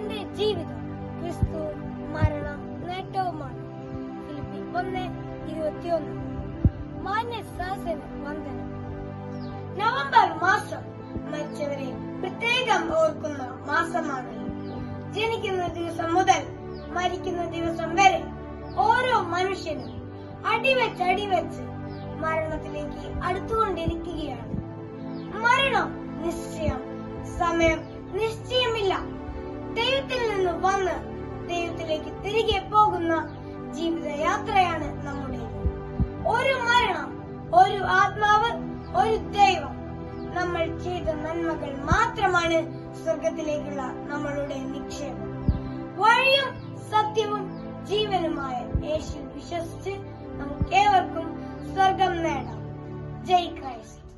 എന്റെ ജീവിതം ക്രിസ്തു മരണ നേട്ടവുമാണ്. ഫിലിപ്പി ഒന്ന് ഇരുപത്തിയൊന്ന്. മാന്യ സാസന് വന്ദന. നവംബർ മാസം മരിച്ചവരെ പ്രത്യേകം ഓർക്കുന്ന മാസമാണ്. ജനിക്കുന്ന ദിവസം മുതൽ മരിക്കുന്ന ദിവസം വരെ ഓരോ മനുഷ്യനും അടിവെച്ച് അടിവെച്ച് മരണത്തിലേക്ക് അടുത്തുകൊണ്ടിരിക്കുകയാണ്. മരണം നിശ്ചയം സമയം നിശ്ചയമില്ല. ദൈവത്തിൽ നിന്ന് വന്ന് ദൈവത്തിലേക്ക് തിരികെ പോകുന്ന ജീവിതയാത്രയാണ് നമ്മുടെ ഒരു മരണം ഒരു ആത്മാവ് ഒരു ദൈവം നമ്മൾ ചെയ്ത നന്മകൾ മാത്രമാണ് സ്വർഗത്തിലേക്കുള്ള നമ്മളുടെ നിക്ഷേപം. വഴിയും സത്യവും ജീവനുമായ യേശു വിശ്വസിച്ച് നമുക്ക് ഏവർക്കും സ്വർഗം നേടാം. ജയ് ക്രൈസ്റ്റ്.